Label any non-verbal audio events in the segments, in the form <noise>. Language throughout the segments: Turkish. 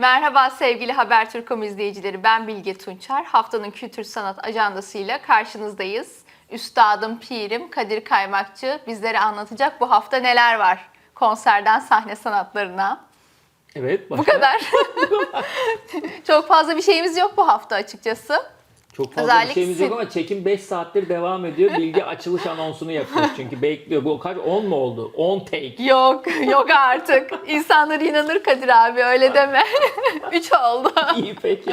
Merhaba sevgili Habertürk.com izleyicileri. Ben Bilge Tunçer. Haftanın kültür sanat ajandasıyla karşınızdayız. Üstadım, pirim Kadir Kaymakçı bizlere anlatacak bu hafta neler var? Konserden sahne sanatlarına. Evet. Bu başka? kadar. <laughs> <laughs> Çok fazla bir şeyimiz yok bu hafta açıkçası. Çok fazla Özellikle bir şeyimiz yok ama çekim 5 saattir devam ediyor. Bilgi açılış anonsunu yapıyor <laughs> çünkü bekliyor. Bu kaç 10 mu oldu? 10 take. Yok, yok artık. İnsanlar inanır Kadir abi öyle deme. <laughs> Üç oldu. <laughs> İyi peki.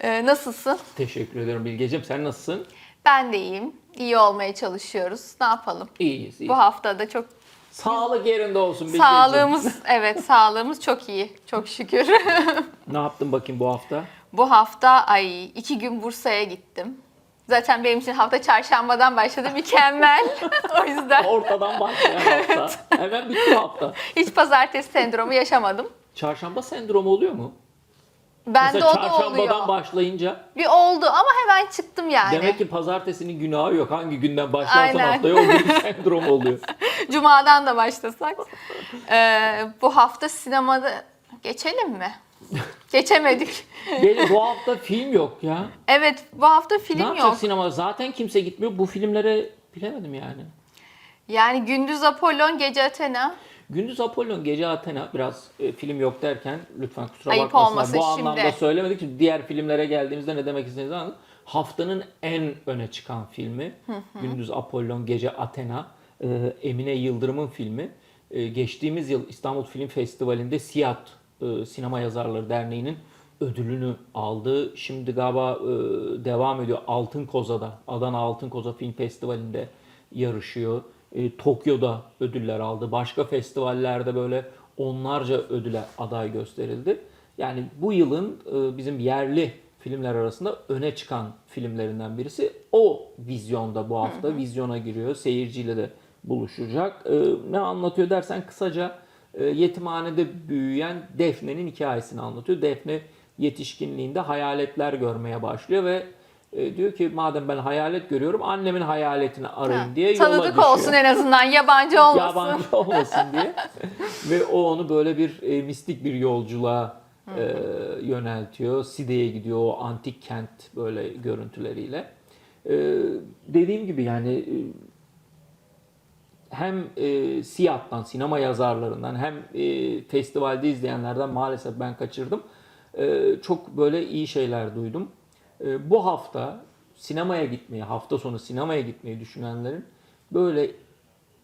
Ee, nasılsın? Teşekkür ederim Bilgeciğim. Sen nasılsın? Ben de iyiyim. İyi olmaya çalışıyoruz. Ne yapalım? İyiyiz. iyiyiz. Bu hafta da çok Sağlık yerinde olsun Bilgeciğim. Sağlığımız evet sağlığımız çok iyi çok şükür. Ne yaptın bakayım bu hafta? Bu hafta ay iki gün Bursa'ya gittim. Zaten benim için hafta çarşambadan başladı mükemmel. <laughs> o yüzden Ortadan başlayan hafta. <laughs> Hemen bitti hafta. hiç pazartesi sendromu yaşamadım. Çarşamba sendromu oluyor mu? Bende Mesela o da çarşambadan oluyor. başlayınca Bir oldu ama hemen çıktım yani. demek ki pazartesinin günahı yok. Hangi günden başlarsan Aynen. haftaya o gün <laughs> sendrom oluyor. Cuma'dan da başlasak. Ee, bu hafta sinemada geçelim mi? Geçemedik. Benim bu hafta film yok ya. Evet bu hafta ne film yapacak yok. sinema? Zaten kimse gitmiyor. Bu filmlere bilemedim yani. Yani gündüz Apollon, gece Athena. Gündüz Apollon, gece Athena biraz e, film yok derken lütfen kusura Ayıp bakmasınlar. Bu şimdi. anlamda söylemedik. Çünkü diğer filmlere geldiğimizde ne demek istediğinizi anladım. Haftanın en öne çıkan filmi Gündüz Apollon, gece Athena. E, Emine Yıldırım'ın filmi. E, geçtiğimiz yıl İstanbul Film Festivali'nde SİAD e, Sinema Yazarları Derneği'nin ödülünü aldı. Şimdi galiba e, devam ediyor Altın Koza'da. Adana Altın Koza Film Festivali'nde yarışıyor. E, Tokyo'da ödüller aldı. Başka festivallerde böyle onlarca ödüle aday gösterildi. Yani bu yılın e, bizim yerli filmler arasında öne çıkan filmlerinden birisi. O vizyonda bu hafta vizyona giriyor. Seyirciyle de buluşacak. E, ne anlatıyor dersen kısaca yetimhanede büyüyen Defne'nin hikayesini anlatıyor. Defne yetişkinliğinde hayaletler görmeye başlıyor ve e, diyor ki madem ben hayalet görüyorum annemin hayaletini arayayım diye yola Tanıdık olsun en azından yabancı olmasın. Yabancı olmasın diye. <laughs> ve o onu böyle bir e, mistik bir yolculuğa e, yöneltiyor. Side'ye gidiyor o antik kent böyle görüntüleriyle. E, dediğim gibi yani e, hem e, SİAD'dan, sinema yazarlarından hem e, festivalde izleyenlerden maalesef ben kaçırdım. E, çok böyle iyi şeyler duydum. E, bu hafta sinemaya gitmeyi, hafta sonu sinemaya gitmeyi düşünenlerin böyle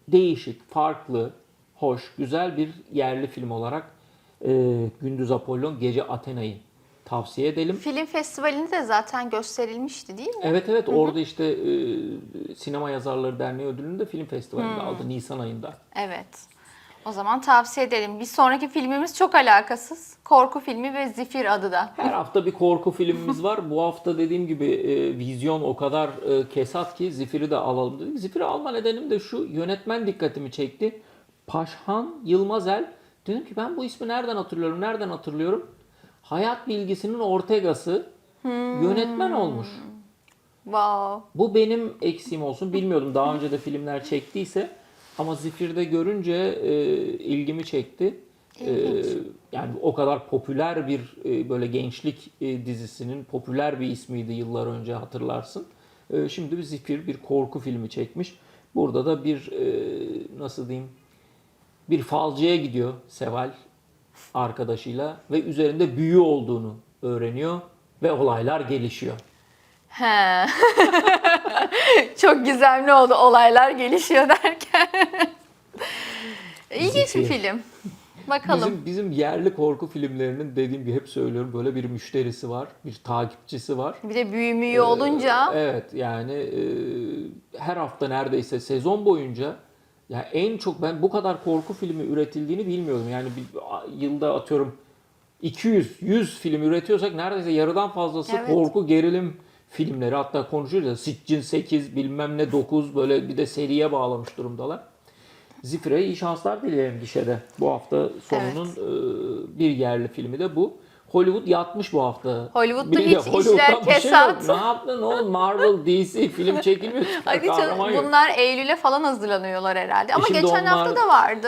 değişik, farklı, hoş, güzel bir yerli film olarak e, Gündüz Apollon, Gece Athena'yı tavsiye edelim. Film festivalinde de zaten gösterilmişti değil mi? Evet evet orada işte e, Sinema Yazarları Derneği ödülünü de film festivalinde aldı Nisan ayında. Evet. O zaman tavsiye edelim. Bir sonraki filmimiz çok alakasız. Korku filmi ve Zifir adı da. Her hafta bir korku filmimiz var. Bu hafta dediğim gibi e, vizyon o kadar e, kesat ki Zifir'i de alalım dedik. Zifir'i alma nedenim de şu yönetmen dikkatimi çekti. Paşhan Yılmazel. Dedim ki ben bu ismi nereden hatırlıyorum, nereden hatırlıyorum? Hayat Bilgisi'nin Ortega'sı yönetmen olmuş. Wow. Bu benim eksiğim olsun. Bilmiyordum daha önce de filmler çektiyse. Ama Zifir'de görünce e, ilgimi çekti. E, yani o kadar popüler bir e, böyle gençlik e, dizisinin popüler bir ismiydi yıllar önce hatırlarsın. E, şimdi bir Zifir bir korku filmi çekmiş. Burada da bir e, nasıl diyeyim bir falcıya gidiyor Seval arkadaşıyla ve üzerinde büyü olduğunu öğreniyor ve olaylar gelişiyor. He. <laughs> çok gizemli oldu olaylar gelişiyor derken. İlginç bir Zifir. film. Bakalım. Bizim bizim yerli korku filmlerinin dediğim gibi hep söylüyorum böyle bir müşterisi var, bir takipçisi var. Bir de büyü müyü olunca Evet yani e, her hafta neredeyse sezon boyunca ya en çok ben bu kadar korku filmi üretildiğini bilmiyordum. Yani bir, yılda atıyorum 200 100 film üretiyorsak neredeyse yarıdan fazlası Evet. korku gerilim filmleri. Hatta konuşuyoruz ya Siccin 8 bilmem ne 9 böyle bir de seriye bağlamış durumdalar. Zifir'e iyi şanslar dileyelim gişede. Bu hafta sonunun e, bir yerli filmi de bu. Hollywood yatmış bu hafta. Hollywood'da Bilmiyorum, hiç Hollywood'dan işler şey yok. kesat. Ne yaptın oğlum? Marvel, DC film çekilmiyor. <laughs> Hadi canım, yok. bunlar Eylül'e falan hazırlanıyorlar herhalde. Ama E geçen onlar- hafta da vardı.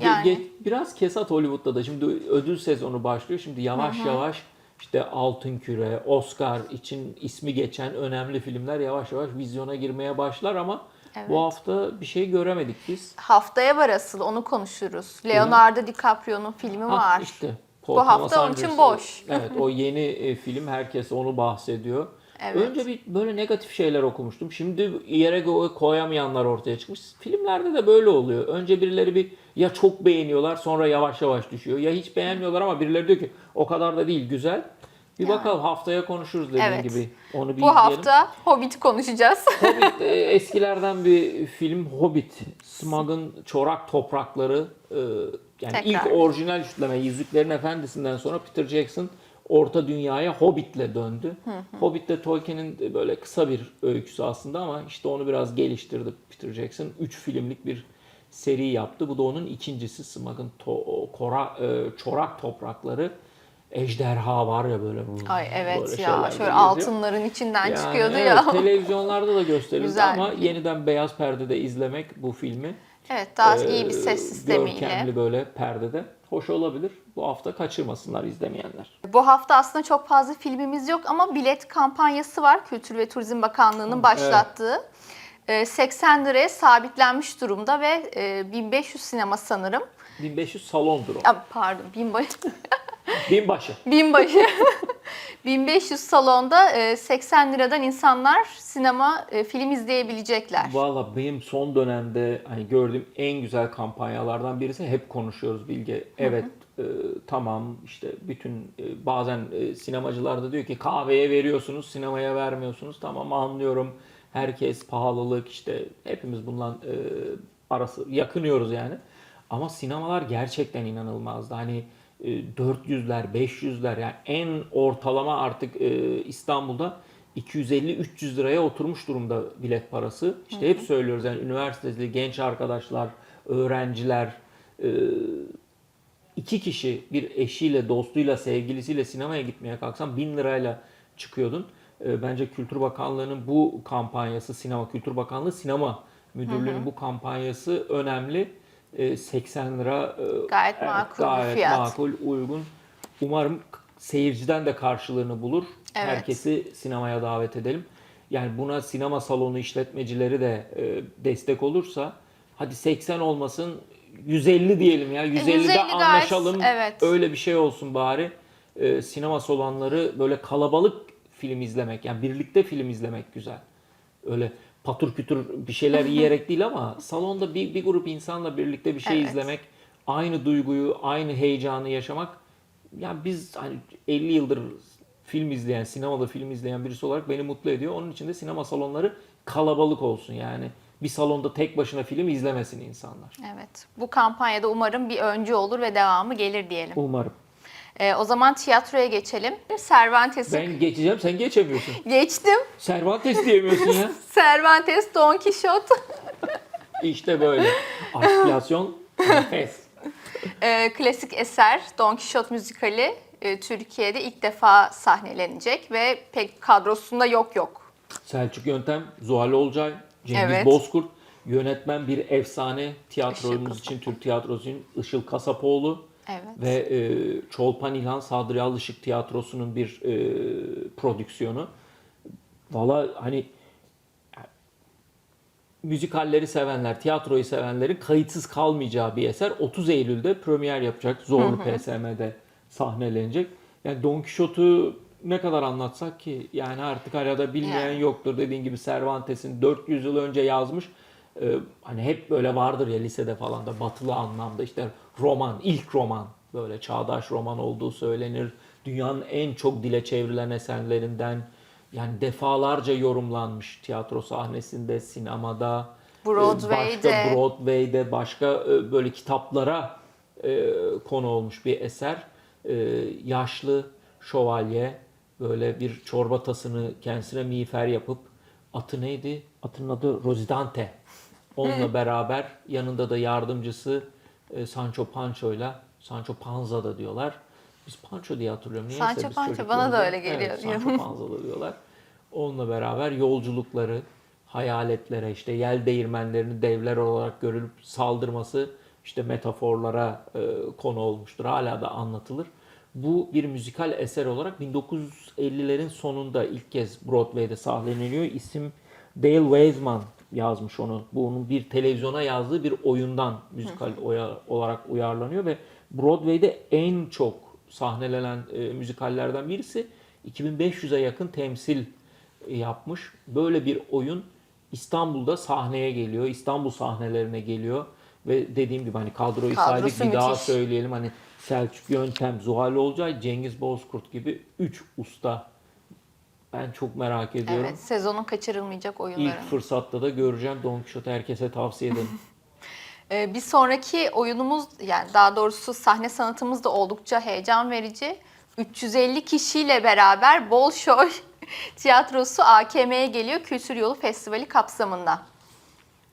Yani. ge- biraz kesat Hollywood'da da şimdi ödül sezonu başlıyor. Şimdi yavaş yavaş işte Altın Küre, Oscar için ismi geçen önemli filmler yavaş yavaş vizyona girmeye başlar ama Evet. bu hafta bir şey göremedik biz. Haftaya var asıl onu konuşuruz. Leonardo DiCaprio'nun filmi Ha, var. işte Bu Paul hafta onun için boş. <laughs> Evet o yeni e, film herkes onu bahsediyor. Evet. Önce bir böyle negatif şeyler okumuştum. Şimdi yere koyamayanlar ortaya çıkmış. Filmlerde de böyle oluyor. Önce birileri bir ya çok beğeniyorlar sonra yavaş yavaş düşüyor. Ya hiç beğenmiyorlar ama birileri diyor ki o kadar da değil güzel. Bir Yani. bakalım haftaya konuşuruz dediğin Evet. gibi. Onu bir Bu izleyelim. hafta Hobbit konuşacağız. <laughs> Hobbit e, <laughs> eskilerden bir film Hobbit. Smaug'ın Çorak Toprakları e, yani Tekrar. ilk orijinal üçleme Yüzüklerin Efendisi'nden sonra Peter Jackson Orta Dünya'ya Hobbit'le döndü. Hobbit de Tolkien'in böyle kısa bir öyküsü aslında ama işte onu biraz geliştirdi Peter Jackson. Üç filmlik bir seri yaptı. Bu da onun ikincisi Smaug'ın to- Kora, e, Çorak Toprakları. Ejderha var ya böyle. Ay evet böyle ya şöyle altınların içinden Yani çıkıyordu evet, ya. televizyonlarda da gösterildi ama yeniden beyaz perdede izlemek bu filmi. Evet daha e, iyi bir ses sistemiyle. Görkemli böyle perdede. Hoş olabilir. Bu hafta kaçırmasınlar izlemeyenler. Bu hafta aslında çok fazla filmimiz yok ama bilet kampanyası var Kültür ve Turizm Bakanlığı'nın başlattığı. Ee, 80 liraya sabitlenmiş durumda ve e, 1500 sinema sanırım. 1500 salondur o. Pardon, binbaşı. <laughs> Binbaşı. binbaşı. <laughs> 1500 salonda e, 80 liradan insanlar sinema e, film izleyebilecekler. Valla benim son dönemde hani gördüğüm en güzel kampanyalardan birisi hep konuşuyoruz Bilge. Evet e, tamam işte bütün e, bazen e, sinemacılar da diyor ki kahveye veriyorsunuz sinemaya vermiyorsunuz. Tamam anlıyorum. Herkes pahalılık işte hepimiz bundan e, arası yakınıyoruz yani. Ama sinemalar gerçekten inanılmazdı. Hani e, 400'ler, 500'ler yani en ortalama artık e, İstanbul'da 250-300 liraya oturmuş durumda bilet parası. İşte hep söylüyoruz yani üniversiteli genç arkadaşlar, öğrenciler, e, iki kişi bir eşiyle, dostuyla, sevgilisiyle sinemaya gitmeye kalksan 1000 lirayla çıkıyordun. E, Bence Kültür Bakanlığı'nın bu kampanyası, Sinema Kültür Bakanlığı Sinema Müdürlüğü'nün bu kampanyası önemli. E, 80 lira e, Gayet evet, makul bir gayet fiyat. makul, uygun. Umarım seyirciden de karşılığını bulur. Evet. Herkesi sinemaya davet edelim. Yani buna sinema salonu işletmecileri de e, destek olursa hadi 80 olmasın 150 diyelim ya. 150'de 150 gayet, anlaşalım. evet. Öyle bir şey olsun bari. E, sinema salonları böyle kalabalık film izlemek yani birlikte film izlemek güzel. Öyle patır kütür bir şeyler yiyerek değil ama salonda bir, bir grup insanla birlikte bir şey Evet. izlemek, aynı duyguyu, aynı heyecanı yaşamak. Yani biz hani 50 yıldır film izleyen, sinemada film izleyen birisi olarak beni mutlu ediyor. Onun için de sinema salonları kalabalık olsun yani. Bir salonda tek başına film izlemesin insanlar. Evet. Bu kampanyada umarım bir öncü olur ve devamı gelir diyelim. Umarım. Ee, o zaman tiyatroya geçelim. Cervantes'i Ben geçeceğim, sen geçemiyorsun. <laughs> geçtim. Cervantes diyemiyorsun ya. <laughs> Cervantes, Don Quixote. <laughs> İşte böyle. Artikülasyon nefes. Ee, klasik eser Don Quixote müzikali e, Türkiye'de ilk defa sahnelenecek ve pek kadrosunda yok yok. Selçuk Yöntem, Zuhal Olcay, Cengiz Evet. Bozkurt, yönetmen bir efsane tiyatromuz için, Türk tiyatrosu için Işıl Kasapoğlu Evet. ve e, Çolpan İlhan Sadri Alışık Tiyatrosu'nun bir e, prodüksiyonu. Valla hani müzikalleri sevenler, tiyatroyu sevenlerin kayıtsız kalmayacağı bir eser. 30 Eylül'de premier yapacak. Zorlu PSM'de sahnelenecek. Yani Don Quixote'u ne kadar anlatsak ki yani artık arada bilmeyen Yani. yoktur. Dediğin gibi Cervantes'in 400 yıl önce yazmış. E, hani hep böyle vardır ya lisede falan da batılı anlamda işte roman, ilk roman böyle çağdaş roman olduğu söylenir. Dünyanın en çok dile çevrilen eserlerinden yani defalarca yorumlanmış tiyatro sahnesinde, sinemada, e, Broadway'de. başka Broadway'de, başka e, böyle kitaplara e, konu olmuş bir eser. Yaşlı şövalye böyle bir çorba tasını kendisine miğfer yapıp atı neydi? Atın adı Rosidante. Onunla beraber yanında da yardımcısı e, Sancho Pancho'yla Sancho Panza da diyorlar. Biz Pancho diye hatırlıyorum. Niyeyse Sancho Pancho, bana da öyle geliyor. Evet, Sancho Panza da diyorlar. Onunla beraber yolculukları, hayaletlere, işte yel değirmenlerini devler olarak görülüp saldırması işte metaforlara e, konu olmuştur. Hala da anlatılır. Bu bir müzikal eser olarak 1950'lerin sonunda ilk kez Broadway'de sahneleniyor. İsim Dale Weisman yazmış onu. Bu onun bir televizyona yazdığı bir oyundan müzikal olarak uyarlanıyor ve Broadway'de en çok sahnelenen e, müzikallerden birisi 2500'e yakın temsil e, yapmış. Böyle bir oyun İstanbul'da sahneye geliyor. İstanbul sahnelerine geliyor ve dediğim gibi hani kadroyu Kadrosu saydık bir daha müthiş. söyleyelim. Hani Selçuk Yöntem, Zuhal Olcay, Cengiz Bozkurt gibi 3 usta. Ben çok merak ediyorum. Evet, sezonun kaçırılmayacak oyunları. İlk fırsatta da göreceğim. Don Quixote herkese tavsiye ederim. <laughs> Ee, bir sonraki oyunumuz yani daha doğrusu sahne sanatımız da oldukça heyecan verici. 350 kişiyle beraber Bolşoy <laughs> Tiyatrosu AKM'ye geliyor Kültür Yolu Festivali kapsamında.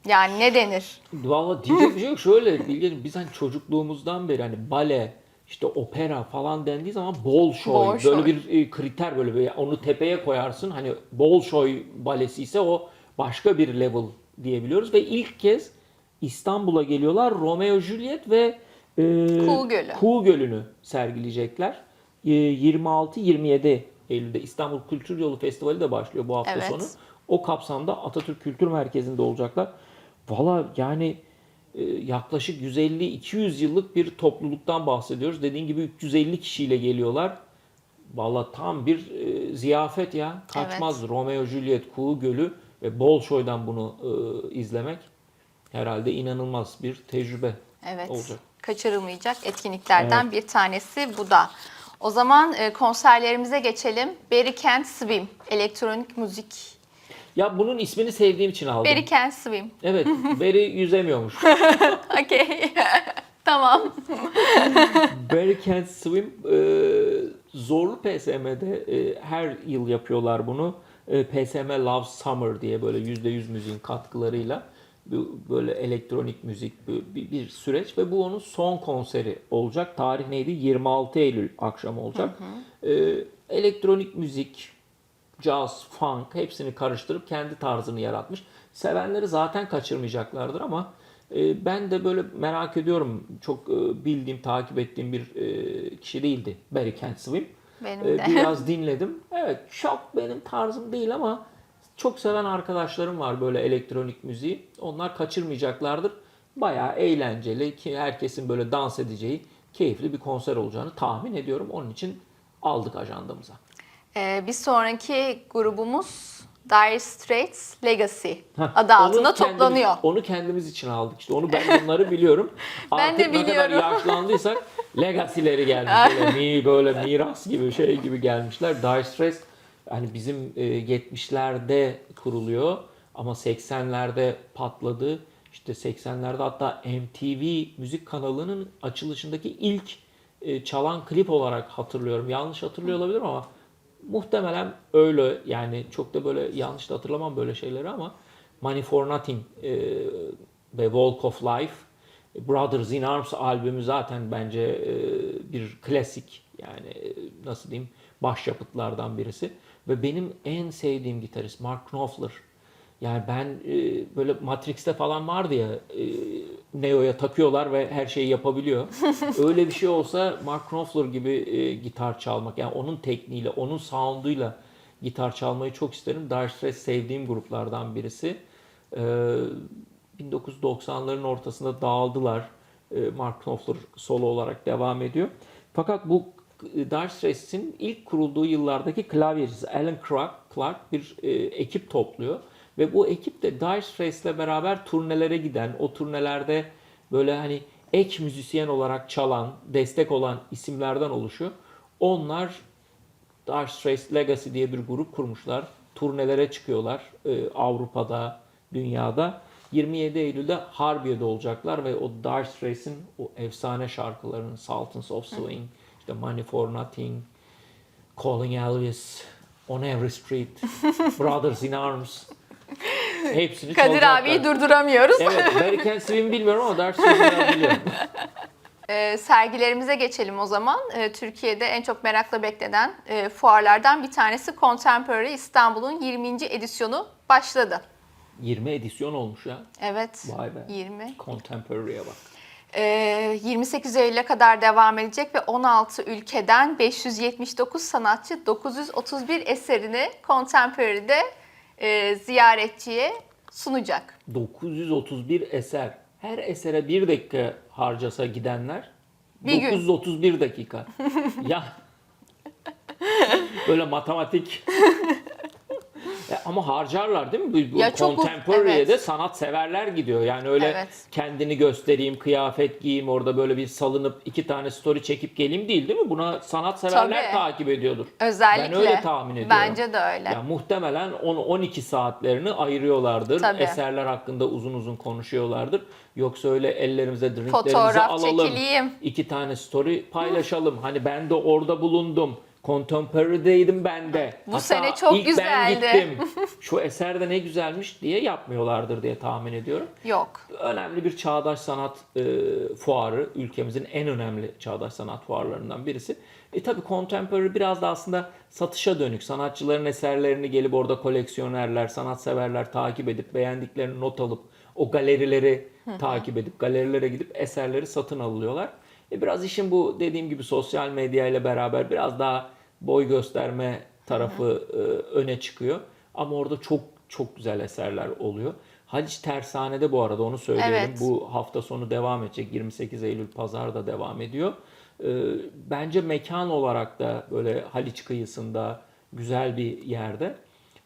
Yani ne denir? Valla diyecek bir şey yok. Şöyle Bilge'cim biz hani çocukluğumuzdan beri hani bale, işte opera falan dendiği zaman Bolşoy, Bolşoy. böyle bir e, kriter böyle bir onu tepeye koyarsın. Hani Bolşoy balesi ise o başka bir level diyebiliyoruz ve ilk kez İstanbul'a geliyorlar. Romeo Juliet ve e, Kuğu Gölü. Kuğu Gölü'nü sergileyecekler. E, 26-27 Eylül'de İstanbul Kültür Yolu Festivali de başlıyor bu hafta Evet. sonu. O kapsamda Atatürk Kültür Merkezi'nde olacaklar. Valla yani yaklaşık 150-200 yıllık bir topluluktan bahsediyoruz. Dediğin gibi 350 kişiyle geliyorlar. Valla tam bir e, ziyafet ya. Kaçmaz Romeo Juliet, Kuğu Gölü ve Bolşoy'dan bunu e, izlemek herhalde inanılmaz bir tecrübe Evet. olacak. Kaçırılmayacak etkinliklerden bir tanesi bu da. O zaman e, konserlerimize geçelim. Berry Can't Swim, elektronik müzik. Ya bunun ismini sevdiğim için aldım. Berry Can't Swim. Evet, Beri yüzemiyormuş. <laughs> Okey. <laughs> tamam. Barry Can't Swim e, zorlu PSM'de e, her yıl yapıyorlar bunu. E, PSM Love Summer diye böyle %100 müziğin katkılarıyla böyle elektronik müzik bir, bir, süreç ve bu onun son konseri olacak. Tarih neydi? 26 Eylül akşamı olacak. E, elektronik müzik, jazz, funk hepsini karıştırıp kendi tarzını yaratmış. Sevenleri zaten kaçırmayacaklardır ama e, ben de böyle merak ediyorum. Çok e, bildiğim, takip ettiğim bir e, kişi değildi Barry Can't Swim. Benim E, de. <laughs> Biraz dinledim. Evet çok benim tarzım değil ama çok seven arkadaşlarım var böyle elektronik müziği. Onlar kaçırmayacaklardır. Bayağı eğlenceli ki herkesin böyle dans edeceği keyifli bir konser olacağını tahmin ediyorum. Onun için aldık ajandamıza. Ee, bir sonraki grubumuz Dire Straits Legacy Heh, adı altında kendimiz- toplanıyor. Onu kendimiz için aldık işte. Onu ben bunları biliyorum. <laughs> Ben de Artık ne kadar biliyorum. yaşlandıysak <laughs> legacy'leri gelmiş. Böyle, mi, böyle miras gibi şey gibi gelmişler. Dire Straits hani bizim e, 70'lerde kuruluyor ama 80'lerde patladı. İşte 80'lerde hatta MTV müzik kanalının açılışındaki ilk e, çalan klip olarak hatırlıyorum. Yanlış hatırlıyor olabilirim ama muhtemelen öyle yani çok da böyle yanlış da hatırlamam böyle şeyleri ama Money for Nothing e, ve Walk of Life Brothers in Arms albümü zaten bence e, bir klasik yani e, nasıl diyeyim başyapıtlardan birisi. Ve benim en sevdiğim gitarist Mark Knopfler. Yani ben e, böyle Matrix'te falan vardı ya e, Neo'ya takıyorlar ve her şeyi yapabiliyor. <laughs> Öyle bir şey olsa Mark Knopfler gibi e, gitar çalmak yani onun tekniğiyle, onun sound'uyla gitar çalmayı çok isterim. Dire Straits sevdiğim gruplardan birisi. E, 1990'ların ortasında dağıldılar. E, Mark Knopfler solo olarak devam ediyor. Fakat bu e, Dire Straits'in ilk kurulduğu yıllardaki klavyecisi Alan Clark, Clark bir e, ekip topluyor. Ve bu ekip de Dire Straits'le beraber turnelere giden, o turnelerde böyle hani ek müzisyen olarak çalan, destek olan isimlerden oluşuyor. Onlar Dire Straits Legacy diye bir grup kurmuşlar. Turnelere çıkıyorlar e, Avrupa'da, dünyada. 27 Eylül'de Harbiye'de olacaklar ve o Dire Straits'in o efsane şarkılarının Sultans of Swing, işte Money for Nothing, Calling Elvis, On Every Street, <laughs> Brothers in Arms hepsini Kadir çalacaklar. abiyi durduramıyoruz. Evet, <laughs> Barry Can Swim bilmiyorum ama Dire Straits'i biliyorum. <laughs> Ee, sergilerimize geçelim o zaman. Ee, Türkiye'de en çok merakla beklenen e, fuarlardan bir tanesi Contemporary İstanbul'un 20. edisyonu başladı. 20 edisyon olmuş ya. Evet. Vay be. 20. Contemporary'e bak. Ee, 28 Eylül'e kadar devam edecek ve 16 ülkeden 579 sanatçı 931 eserini Contemporary'de e, ziyaretçiye sunacak. 931 eser. Her esere bir dakika harcasa gidenler Bir gün. 931 dakika. ya böyle matematik ama harcarlar değil mi? Bu, Ya Contemporary'e evet. de sanat severler gidiyor. Yani öyle Evet. kendini göstereyim, kıyafet giyeyim, orada böyle bir salınıp iki tane story çekip geleyim değil değil mi? Buna sanat severler Tabii. takip ediyordur. Özellikle. Ben öyle tahmin ediyorum. Bence de öyle. Ya muhtemelen 10-12 saatlerini ayırıyorlardır. Tabii. Eserler hakkında uzun uzun konuşuyorlardır. Yoksa öyle ellerimize drinklerimizi Fotoğraf alalım. çekileyim. iki tane story paylaşalım. Hani ben de orada bulundum. Contemporary'deydim ben de. Bu sene çok ilk güzeldi. Ben gittim. <laughs> Şu eser de ne güzelmiş diye yapmıyorlardır diye tahmin ediyorum. Yok. Önemli bir çağdaş sanat e, fuarı. Ülkemizin en önemli çağdaş sanat fuarlarından birisi. E tabi Contemporary biraz da aslında satışa dönük. Sanatçıların eserlerini gelip orada koleksiyonerler, sanatseverler takip edip beğendiklerini not alıp o galerileri takip edip galerilere gidip eserleri satın alıyorlar. E biraz işin bu dediğim gibi sosyal medya ile beraber biraz daha boy gösterme tarafı e, öne çıkıyor. Ama orada çok çok güzel eserler oluyor. Haliç Tersane'de bu arada onu söyleyelim. Evet. Bu hafta sonu devam edecek. 28 Eylül pazar da devam ediyor. Ee, bence mekan olarak da böyle Haliç kıyısında güzel bir yerde.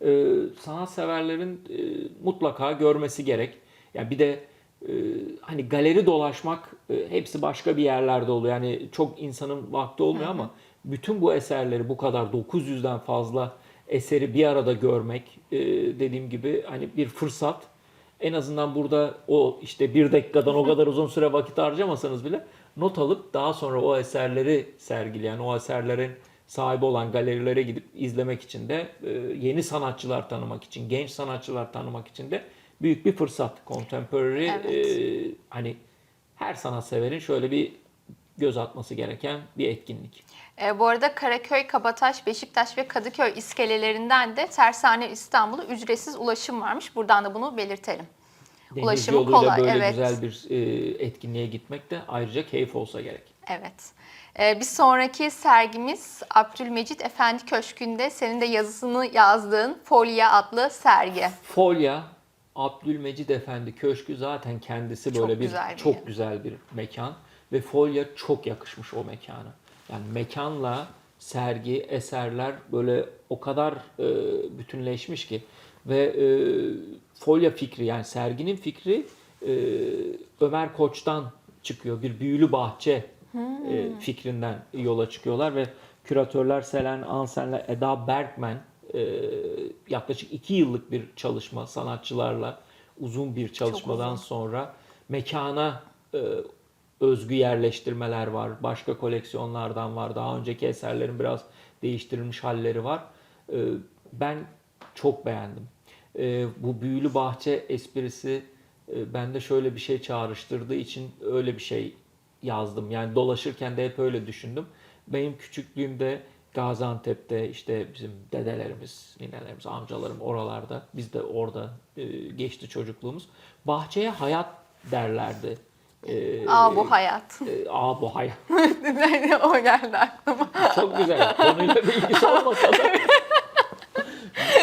Ee, sanatseverlerin e, mutlaka görmesi gerek. Yani bir de e, hani galeri dolaşmak e, hepsi başka bir yerlerde oluyor. Yani çok insanın vakti olmuyor ama bütün bu eserleri bu kadar 900'den fazla eseri bir arada görmek e, dediğim gibi hani bir fırsat. En azından burada o işte bir dakikadan o kadar uzun süre vakit harcamasanız bile not alıp daha sonra o eserleri sergileyen, o eserlerin sahibi olan galerilere gidip izlemek için de e, yeni sanatçılar tanımak için, genç sanatçılar tanımak için de büyük bir fırsat. Contemporary Evet. e, hani her sanatseverin şöyle bir göz atması gereken bir etkinlik. E, bu arada Karaköy, Kabataş, Beşiktaş ve Kadıköy iskelelerinden de Tersane İstanbul'a ücretsiz ulaşım varmış. Buradan da bunu belirtelim. Deniz Ulaşımı yoluyla kolay, böyle evet. güzel bir e, etkinliğe gitmek de ayrıca keyif olsa gerek. Evet. E, bir sonraki sergimiz Abdülmecit Efendi Köşkü'nde senin de yazısını yazdığın Folya adlı sergi. Folya Abdülmecid Efendi Köşkü zaten kendisi Çok böyle bir güzel bir çok yer. güzel bir mekan ve Folya çok yakışmış o mekana. Yani mekanla sergi, eserler böyle o kadar e, bütünleşmiş ki ve e, Folya fikri yani serginin fikri e, Ömer Koç'tan çıkıyor. Bir büyülü bahçe e, fikrinden yola çıkıyorlar ve küratörler Selen Ansen'le Eda Berkmen e, yaklaşık iki yıllık bir çalışma sanatçılarla uzun bir çalışmadan sonra mekana e, özgü yerleştirmeler var. Başka koleksiyonlardan var. Daha önceki eserlerin biraz değiştirilmiş halleri var. E, ben çok beğendim. E, bu büyülü bahçe esprisi e, bende şöyle bir şey çağrıştırdığı için öyle bir şey yazdım. Yani dolaşırken de hep öyle düşündüm. Benim küçüklüğümde Gaziantep'te işte bizim dedelerimiz, ninelerimiz, amcalarım oralarda, biz de orada e, geçti çocukluğumuz. Bahçeye hayat derlerdi. E, Aa bu hayat. e, aa bu hayat. <laughs> o geldi aklıma. Çok güzel. Konuyla bilgisi <laughs> olmasa da.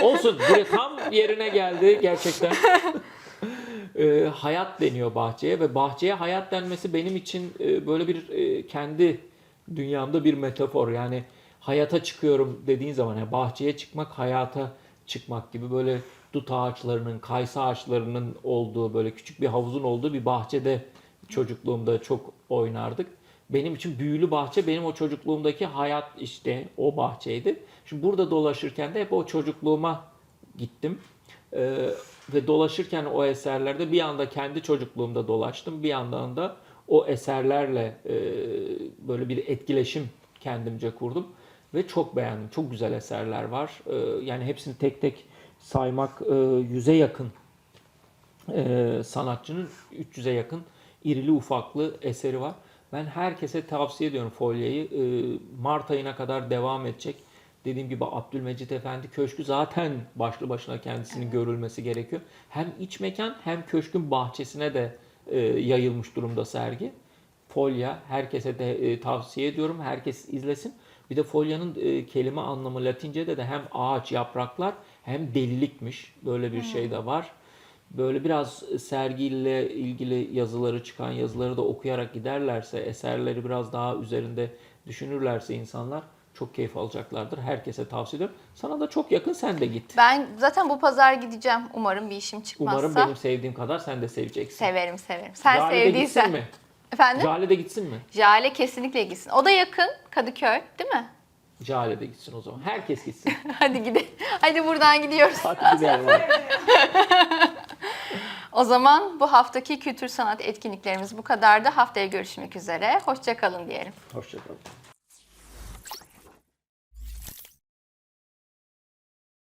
Olsun. Buraya tam yerine geldi gerçekten. Ee, hayat deniyor bahçeye ve bahçeye hayat denmesi benim için e, böyle bir e, kendi dünyamda bir metafor. Yani hayata çıkıyorum dediğin zaman yani bahçeye çıkmak hayata çıkmak gibi böyle dut ağaçlarının, kayısı ağaçlarının olduğu böyle küçük bir havuzun olduğu bir bahçede çocukluğumda çok oynardık. Benim için büyülü bahçe benim o çocukluğumdaki hayat işte o bahçeydi. Şimdi burada dolaşırken de hep o çocukluğuma gittim. Ee, ve dolaşırken o eserlerde bir anda kendi çocukluğumda dolaştım. Bir yandan da o eserlerle e, böyle bir etkileşim kendimce kurdum. Ve çok beğendim. Çok güzel eserler var. Ee, yani hepsini tek tek saymak e, yüze yakın e, sanatçının 300'e yakın irili ufaklı eseri var. Ben herkese tavsiye ediyorum Folya'yı. E, Mart ayına kadar devam edecek. Dediğim gibi Abdülmecit Efendi Köşkü zaten başlı başına kendisinin görülmesi gerekiyor. Hem iç mekan hem köşkün bahçesine de e, yayılmış durumda sergi. Folya herkese de e, tavsiye ediyorum. Herkes izlesin. Bir de folyanın e, kelime anlamı Latince'de de hem ağaç, yapraklar hem delilikmiş. Böyle bir şey de var. Böyle biraz sergiyle ilgili yazıları çıkan yazıları da okuyarak giderlerse, eserleri biraz daha üzerinde düşünürlerse insanlar çok keyif alacaklardır. Herkese tavsiye ediyorum. Sana da çok yakın sen de git. Ben zaten bu pazar gideceğim. Umarım bir işim çıkmazsa. Umarım benim sevdiğim kadar sen de seveceksin. Severim severim. Sen Jale de sevdiysen. gitsin mi? Efendim? Jale de gitsin mi? Jale kesinlikle gitsin. O da yakın. Kadıköy değil mi? Jale de gitsin o zaman. Herkes gitsin. <laughs> Hadi gidelim. Hadi buradan gidiyoruz. Hadi gidelim. <laughs> O zaman bu haftaki kültür sanat etkinliklerimiz bu kadardı. Haftaya görüşmek üzere. Hoşçakalın diyelim. Hoşçakalın.